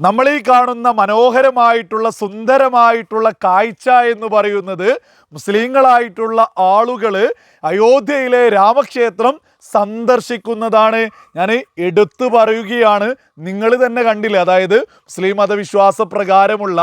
നമ്മൾ ഈ കാണുന്ന മനോഹരമായിട്ടുള്ള സുന്ദരമായിട്ടുള്ള കാഴ്ച എന്ന് പറയുന്നത് മുസ്ലിങ്ങളായിട്ടുള്ള ആളുകൾ അയോധ്യയിലെ രാമക്ഷേത്രം സന്ദർശിക്കുന്നതാണ്. ഞാൻ എടുത്തു പറയുകയാണ്. നിങ്ങൾ തന്നെ കണ്ടില്ല? അതായത് മുസ്ലിം മതവിശ്വാസ പ്രകാരമുള്ള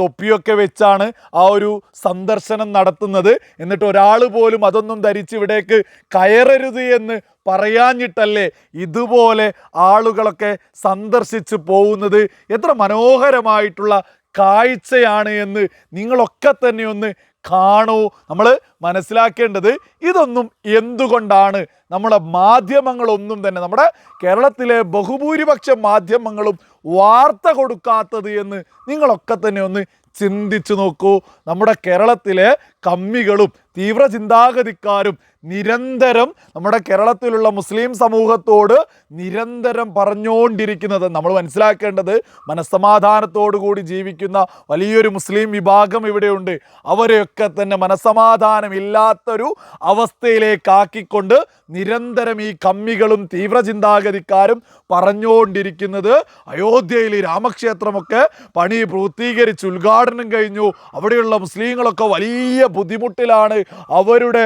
തൊപ്പിയൊക്കെ വെച്ചാണ് ആ ഒരു സന്ദർശനം നടത്തുന്നത്. എന്നിട്ട് ഒരാൾ പോലും അതൊന്നും ധരിച്ച് ഇവിടേക്ക് കയറരുത് എന്ന് പറയാഞ്ഞിട്ടല്ലേ ഇതുപോലെ ആളുകളൊക്കെ സന്ദർശിച്ച് പോകുന്നത്? എത്ര മനോഹരമായിട്ടുള്ള കാഴ്ചയാണ് എന്ന് നിങ്ങളൊക്കെ തന്നെ ഒന്ന് കാണൂ. നമ്മൾ മനസ്സിലാക്കേണ്ടത് ഇതൊന്നും എന്തുകൊണ്ടാണ്? നമ്മുടെ മാധ്യമങ്ങളൊന്നും തന്നെ നമ്മുടെ കേരളത്തിലെ ബഹുഭൂരിപക്ഷ മാധ്യമങ്ങളും വാർത്ത കൊടുക്കാത്തത് എന്ന് നിങ്ങളൊക്കെ തന്നെ ഒന്ന് ചിന്തിച്ചു നോക്കൂ. നമ്മുടെ കേരളത്തിലെ കമ്മികളും തീവ്ര ചിന്താഗതിക്കാരും നിരന്തരം നമ്മുടെ കേരളത്തിലുള്ള മുസ്ലിം സമൂഹത്തോട് നിരന്തരം പറഞ്ഞുകൊണ്ടിരിക്കുന്നത് നമ്മൾ മനസ്സിലാക്കേണ്ടത് മനസ്സമാധാനത്തോടു കൂടി ജീവിക്കുന്ന വലിയൊരു മുസ്ലിം വിഭാഗം ഇവിടെയുണ്ട്. അവരെയൊക്കെ തന്നെ മനസ്സമാധാനമില്ലാത്തൊരു അവസ്ഥയിലേക്കാക്കിക്കൊണ്ട് നിരന്തരം ഈ കമ്മികളും തീവ്ര ചിന്താഗതിക്കാരും പറഞ്ഞുകൊണ്ടിരിക്കുന്നത് അയോധ്യയിൽ രാമക്ഷേത്രമൊക്കെ പണി പൂർത്തീകരിച്ച് ഉദ്ഘാടനം കഴിഞ്ഞു. അവിടെയുള്ള മുസ്ലിങ്ങളൊക്കെ വലിയ ബുദ്ധിമുട്ടിലാണ് അവരുടെ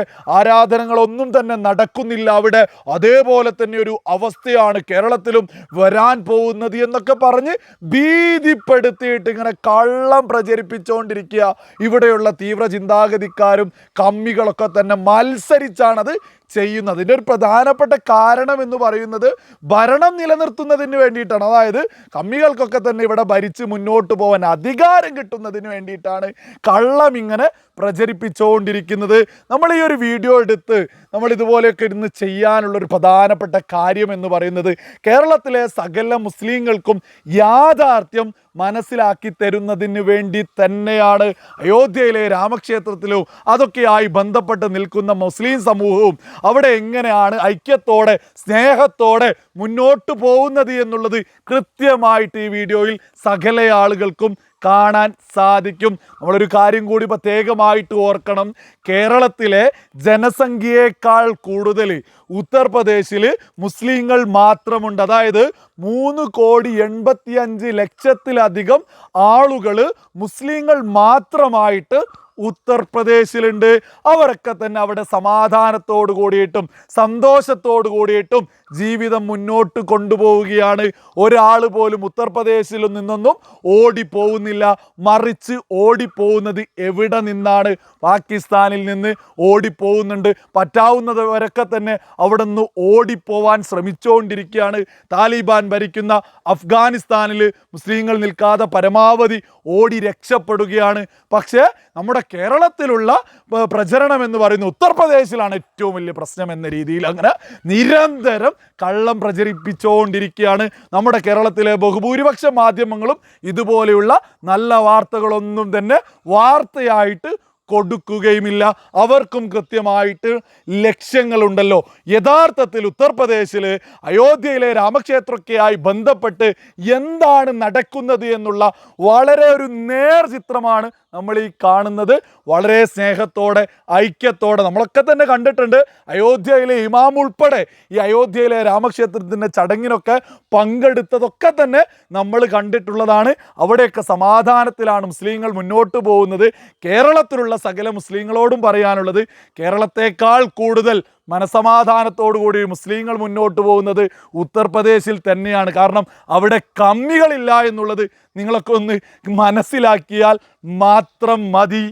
ആരാധനകളൊന്നും തന്നെ നടക്കുന്നില്ല. അവിടെ അതേപോലെ തന്നെ ഒരു അവസ്ഥയാണ് കേരളത്തിലും വരാൻ പോകുന്നത് എന്നൊക്കെ പറഞ്ഞ് ഭീതിപ്പെടുത്തിയിട്ട് ഇങ്ങനെ കള്ളം പ്രചരിപ്പിച്ചുകൊണ്ടിരിക്കുക ഇവിടെയുള്ള തീവ്ര ചിന്താഗതിക്കാരും കമ്മികളൊക്കെ തന്നെ മത്സരിച്ചാണത് ചെയ്യുന്നത് ഇതിന്റെ ഒരു പ്രധാനപ്പെട്ട കാരണം എന്ന് പറയുന്നത് ഭരണം നിലനിർത്തുന്നതിന് വേണ്ടിയിട്ടാണ്. അതായത് കമ്മികൾക്കൊക്കെ തന്നെ ഇവിടെ ഭരിച്ച് മുന്നോട്ട് പോകാൻ അധികാരം കിട്ടുന്നതിന് വേണ്ടിയിട്ടാണ് കള്ളം ഇങ്ങനെ പ്രചരിപ്പിച്ചുകൊണ്ടിരിക്കുന്നത്. നമ്മൾ ഈ ഒരു വീഡിയോ എടുത്ത് നമ്മൾ ഇതുപോലെയൊക്കെ ഇരുന്ന് ചെയ്യാനുള്ള ഒരു പ്രധാനപ്പെട്ട കാര്യം എന്ന് പറയുന്നത് കേരളത്തിലെ സകല മുസ്ലിങ്ങൾക്കും യാഥാർത്ഥ്യം മനസ്സിലാക്കി തരുന്നതിന് വേണ്ടി തന്നെയാണ് അയോധ്യയിലെ രാമക്ഷേത്രത്തിലും അതൊക്കെയായി ബന്ധപ്പെട്ട് നിൽക്കുന്ന മുസ്ലിം സമൂഹവും അവിടെ എങ്ങനെയാണ് ഐക്യത്തോടെ സ്നേഹത്തോടെ മുന്നോട്ട് പോകുന്നത് എന്നുള്ളത് കൃത്യമായിട്ട് ഈ വീഡിയോയിൽ സകല ആളുകൾക്കും കാണാൻ സാധിക്കും. നമ്മളൊരു കാര്യം കൂടി പ്രത്യേകമായിട്ട് ഓർക്കണം. കേരളത്തിലെ ജനസംഖ്യയേക്കാൾ കൂടുതൽ ഉത്തർപ്രദേശിൽ മുസ്ലിങ്ങൾ മാത്രമുണ്ട്. അതായത് മൂന്ന് കോടി എൺപത്തി അഞ്ച് ലക്ഷത്തിലധികം ആളുകൾ മുസ്ലിങ്ങൾ മാത്രമായിട്ട് ഉത്തർപ്രദേശിലുണ്ട്. അവരൊക്കെ തന്നെ അവിടെ സമാധാനത്തോടു കൂടിയിട്ടും സന്തോഷത്തോടു കൂടിയിട്ടും ജീവിതം മുന്നോട്ട് കൊണ്ടുപോവുകയാണ്. ഒരാൾ പോലും ഉത്തർപ്രദേശിൽ നിന്നൊന്നും ഓടിപ്പോകുന്നില്ല മറിച്ച് ഓടിപ്പോകുന്നത് എവിടെ നിന്നാണ്? പാകിസ്ഥാനിൽ നിന്ന് ഓടിപ്പോകുന്നുണ്ട് പറ്റാവുന്നവരൊക്കെ തന്നെ അവിടെ നിന്ന് ഓടിപ്പോവാൻ ശ്രമിച്ചുകൊണ്ടിരിക്കുകയാണ് താലിബാൻ ഭരിക്കുന്ന അഫ്ഗാനിസ്ഥാനിൽ മുസ്ലിങ്ങൾ നിൽക്കാതെ പരമാവധി ഓടി രക്ഷപ്പെടുകയാണ്. പക്ഷേ നമ്മുടെ കേരളത്തിലുള്ള പ്രചരണം എന്ന് പറയുന്നത് ഉത്തർപ്രദേശിലാണ് ഏറ്റവും വലിയ പ്രശ്നം എന്ന രീതിയിൽ അങ്ങനെ നിരന്തരം കള്ളം പ്രചരിപ്പിച്ചുകൊണ്ടിരിക്കുകയാണ് നമ്മുടെ കേരളത്തിലെ ബഹുഭൂരിപക്ഷ മാധ്യമങ്ങളും ഇതുപോലെയുള്ള നല്ല വാർത്തകളൊന്നും തന്നെ വാർത്തയായിട്ട് കൊടുക്കുകയുമില്ല. അവർക്കും കൃത്യമായിട്ട് ലക്ഷ്യങ്ങളുണ്ടല്ലോ. യഥാർത്ഥത്തിൽ ഉത്തർപ്രദേശിൽ അയോധ്യയിലെ രാമക്ഷേത്രമൊക്കെയായി ബന്ധപ്പെട്ട് എന്താണ് നടക്കുന്നത് എന്നുള്ള വളരെ ഒരു നേർ ചിത്രമാണ് നമ്മൾ ഈ കാണുന്നത്. വളരെ സ്നേഹത്തോടെ ഐക്യത്തോടെ നമ്മളൊക്കെ തന്നെ കണ്ടിട്ടുണ്ട്. അയോധ്യയിലെ ഇമാം ഉൾപ്പെടെ ഈ അയോധ്യയിലെ രാമക്ഷേത്രത്തിന്റെ ചടങ്ങിനൊക്കെ പങ്കെടുത്തതൊക്കെ തന്നെ നമ്മൾ കണ്ടിട്ടുള്ളതാണ്. അവിടെയൊക്കെ സമാധാനത്തിലാണ് മുസ്ലിങ്ങൾ മുന്നോട്ട് പോകുന്നത്. കേരളത്തിലുള്ള സകല മുസ്ലിങ്ങളോടും പറയാനുള്ളത് കേരളത്തെക്കാൾ കൂടുതൽ മനസമാധാനത്തോടുകൂടി മുസ്ലിങ്ങൾ മുന്നോട്ട് പോകുന്നത് ഉത്തർപ്രദേശിൽ തന്നെയാണ്. കാരണം അവിടെ കമ്മികളില്ല എന്നുള്ളത് നിങ്ങളൊക്കെ ഒന്ന് മനസ്സിലാക്കിയാൽ മാത്രം മതി.